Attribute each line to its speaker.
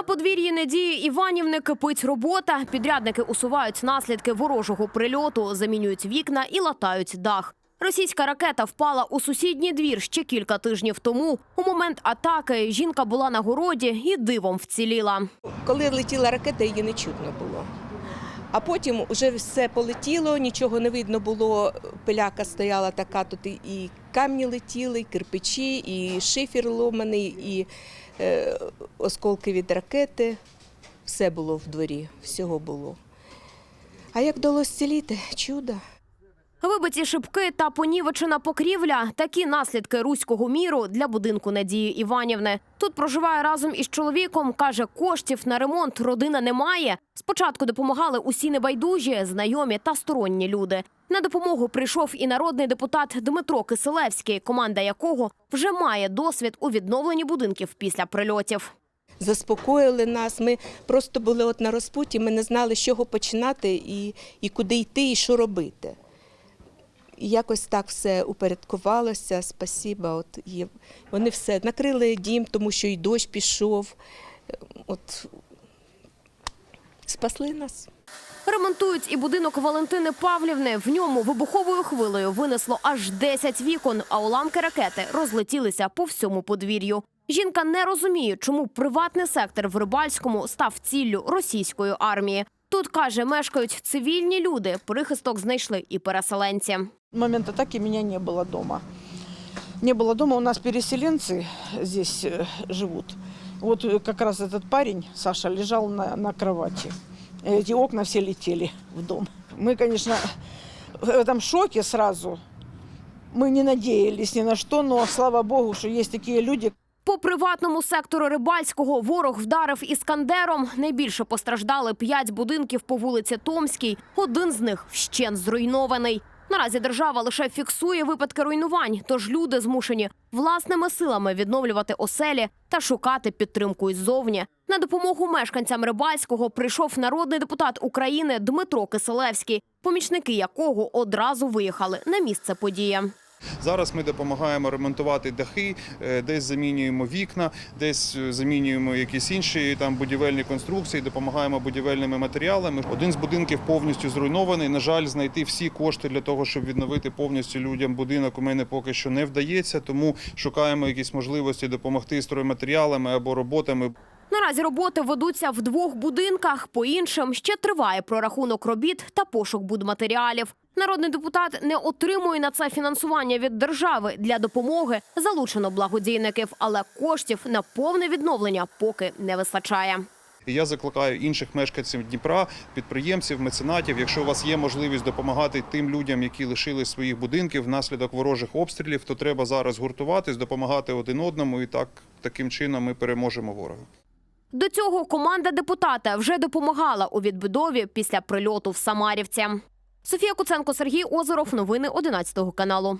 Speaker 1: На подвір'ї Недії Іванівни кипить робота. Підрядники усувають наслідки ворожого прильоту, замінюють вікна і латають дах. Російська ракета впала у сусідній двір ще кілька тижнів тому. У момент атаки жінка була на городі і дивом вціліла.
Speaker 2: Коли летіла ракета, її не чутно було. А потім вже все полетіло, нічого не видно було. Пиляка стояла така, тут і- камні летіли, і кирпичі, і шифер ломаний, і е, осколки від ракети. Все було в дворі, всього було. А як вдалося ціліти? Чудо.
Speaker 1: Вибиті шибки та понівечена покрівля такі наслідки руського міру для будинку Надії Іванівни. Тут проживає разом із чоловіком. каже, коштів на ремонт родина не має. Спочатку допомагали усі небайдужі, знайомі та сторонні люди. На допомогу прийшов і народний депутат Дмитро Киселевський, команда якого вже має досвід у відновленні будинків після прильотів.
Speaker 2: Заспокоїли нас. Ми просто були от на розпуті, ми не знали, з чого починати і, і куди йти, і що робити. Якось так все упорядкувалося. Спасіба. От є. Вони все накрили дім, тому що і дощ пішов. От спасли нас.
Speaker 1: Ремонтують і будинок Валентини Павлівни. В ньому вибуховою хвилею винесло аж 10 вікон, а уламки ракети розлетілися по всьому подвір'ю. Жінка не розуміє, чому приватний сектор в Рибальському став ціллю російської армії. Тут каже, мешкають цивільні люди. Прихисток знайшли і переселенці.
Speaker 3: В момент атаки меня не было дома. Не было дома, у нас переселенцы здесь э, живут. Вот э, как раз этот парень, Саша, лежал на, на кровати. Эти окна все летели в дом. Мы, конечно, в этом шоке сразу. Мы не надеялись ни на что, но слава богу, что есть такие люди,
Speaker 1: По приватному сектору Рибальського ворог вдарив іскандером. Найбільше постраждали п'ять будинків по вулиці Томській. Один з них вщен зруйнований. Наразі держава лише фіксує випадки руйнувань, тож люди змушені власними силами відновлювати оселі та шукати підтримку іззовні. На допомогу мешканцям Рибальського прийшов народний депутат України Дмитро Киселевський, помічники якого одразу виїхали на місце події.
Speaker 4: Зараз ми допомагаємо ремонтувати дахи, е, десь замінюємо вікна, десь е, замінюємо якісь інші там будівельні конструкції, допомагаємо будівельними матеріалами. Один з будинків повністю зруйнований. На жаль, знайти всі кошти для того, щоб відновити повністю людям будинок, у мене поки що не вдається. Тому шукаємо якісь можливості допомогти стройматеріалами або роботами.
Speaker 1: Наразі роботи ведуться в двох будинках. По іншим ще триває прорахунок робіт та пошук будматеріалів. Народний депутат не отримує на це фінансування від держави для допомоги. Залучено благодійників, але коштів на повне відновлення поки не вистачає.
Speaker 4: Я закликаю інших мешканців Дніпра, підприємців, меценатів. Якщо у вас є можливість допомагати тим людям, які лишили своїх будинків внаслідок ворожих обстрілів, то треба зараз гуртуватись, допомагати один одному, і так таким чином ми переможемо ворога.
Speaker 1: До цього команда депутата вже допомагала у відбудові після прильоту в Самарівці. Софія Куценко, Сергій Озеров. Новини 11 каналу.